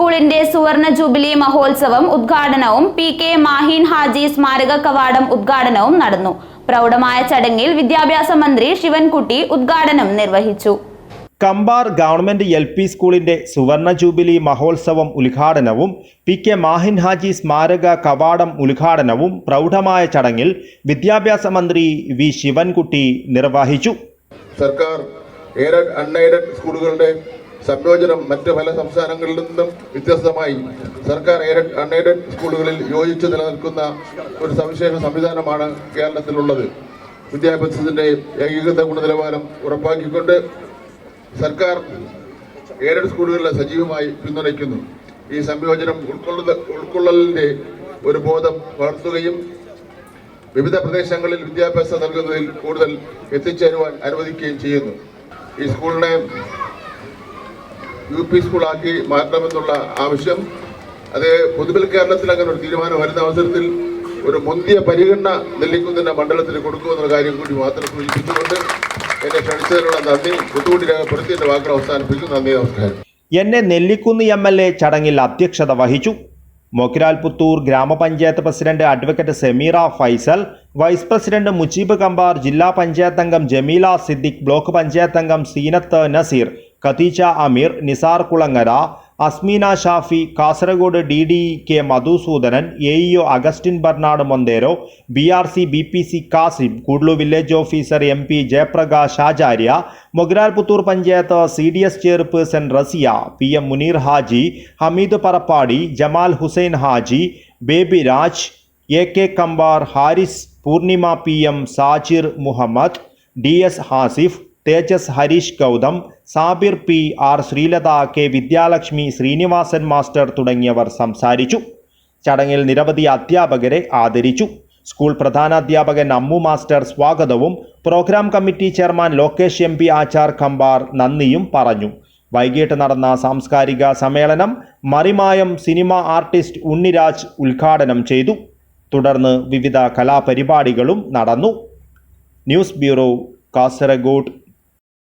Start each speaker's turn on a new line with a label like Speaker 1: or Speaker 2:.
Speaker 1: സ്കൂളിന്റെ സുവർണ ജൂബിലി മഹോത്സവം ഉദ്ഘാടനവും പി കെ മാഹിൻ ഹാജി സ്മാരക കവാടം ഉദ്ഘാടനവും നടന്നു. പ്രൗഢമായ ചടങ്ങിൽ വിദ്യാഭ്യാസ മന്ത്രി ശിവൻകുട്ടി ഉദ്ഘാടനം നിർവഹിച്ചു.
Speaker 2: കമ്പാർ ഗവൺമെന്റ് എൽ പി സ്കൂളിന്റെ സുവർണ ജൂബിലി മഹോത്സവം ഉദ്ഘാടനവും പി കെ മാഹിൻ ഹാജി സ്മാരക കവാടം ഉദ്ഘാടനവും പ്രൗഢമായ ചടങ്ങിൽ വിദ്യാഭ്യാസ മന്ത്രി വി ശിവൻകുട്ടി നിർവഹിച്ചു.
Speaker 3: സർക്കാർ എയ്ഡഡ് അൺഎയ്ഡഡ് സ്കൂളുകളുടെ സംയോജനം മറ്റ് പല സംസ്ഥാനങ്ങളിൽ നിന്നും വ്യത്യസ്തമായി സർക്കാർ എയ്ഡഡ് അൺഎയ്ഡഡ് സ്കൂളുകളിൽ യോജിച്ച് നിലനിൽക്കുന്ന ഒരു സവിശേഷ സംവിധാനമാണ് കേരളത്തിലുള്ളത്. വിദ്യാഭ്യാസത്തിന്റെ ഏകീകൃത ഗുണനിലവാരം ഉറപ്പാക്കിക്കൊണ്ട് സർക്കാർ എയ്ഡഡ് സ്കൂളുകളെ സജീവമായി പിന്തുണയ്ക്കുന്നു. ഈ സംയോജനം ഉൾക്കൊള്ളുന്ന ഉൾക്കൊള്ളലിന്റെ ഒരു ബോധം വളർത്തുകയും വിവിധ പ്രദേശങ്ങളിൽ വിദ്യാഭ്യാസം നൽകുന്നതിൽ കൂടുതൽ എത്തിച്ചേരുവാൻ അനുവദിക്കുകയും ചെയ്യുന്നു. ഈ സ്കൂളിനെ യു പി സ്കൂളാക്കി മാറ്റണമെന്നുള്ള ആവശ്യം. അത് പൊതുവിൽ കേരളത്തിൽ അങ്ങനെ ഒരു തീരുമാനം വരുന്ന അവസരത്തിൽ ഒരു മുന്തിയ പരിഗണന നെല്ലിക്കുന്നതിന്റെ മണ്ഡലത്തിന് കൊടുക്കുമെന്നുള്ള കാര്യം കൂടി മാത്രം സൂചിപ്പിച്ചുകൊണ്ട് എന്നെ ക്ഷണിച്ചതിനുള്ള നന്ദി. ബുദ്ധിമുട്ടി രേഖപ്പെടുത്തി എന്റെ വാക്കുകൾ അവസാനിപ്പിക്കുന്നു. നന്ദി നമസ്കാരം.
Speaker 2: എന്നെ നെല്ലിക്കുന്ന് എം എൽ എ ചടങ്ങിൽ അധ്യക്ഷത വഹിച്ചു. മൊക്കിരാൽ പുത്തൂർ ഗ്രാമപഞ്ചായത്ത് president advocate Sameera Faisal vice president Mujeeb Kambar ജില്ലാ പഞ്ചായത്ത് അംഗം ജമീല സിദ്ദിഖ് ബ്ലോക്ക് പഞ്ചായത്ത് അംഗം Seenath Nazeer Khatheeja Ameer Nisar Kulangara Asmeena Shafi Kasaragod D D K Madhusoodanan A E Augustine Bernard Montero B R C B P C Kasim Koodlu village officer M P Jayaprakash Acharya Mogral Puthur panchayat C D S chairperson Raziya P M Muneer Haji Hameed Parappadi Jamal Hussain Haji Baby Raj A K Kambar Haris Poornima P M Sajir Muhammad D S Hasif Tejas Harish Gautam Sabir P R Sreelatha K Vidyalakshmi Srinivasan master തുടങ്ങിയവർ സംസാരിച്ചു. ചടങ്ങിൽ നിരവധി അധ്യാപകരെ ആദരിച്ചു. School പ്രധാനാധ്യാപകൻ Ammu master സ്വാഗതവും programme committee chairman Lokesh M P Achar Kambar നന്ദിയും പറഞ്ഞു. വൈകിട്ട് നടന്ന സാംസ്കാരിക സമ്മേളനം മറിമായം സിനിമ ആർട്ടിസ്റ്റ് ഉണ്ണിരാജ് ഉദ്ഘാടനം ചെയ്തു. തുടർന്ന് വിവിധ കലാപരിപാടികളും നടന്നു. News bureau Kasaragod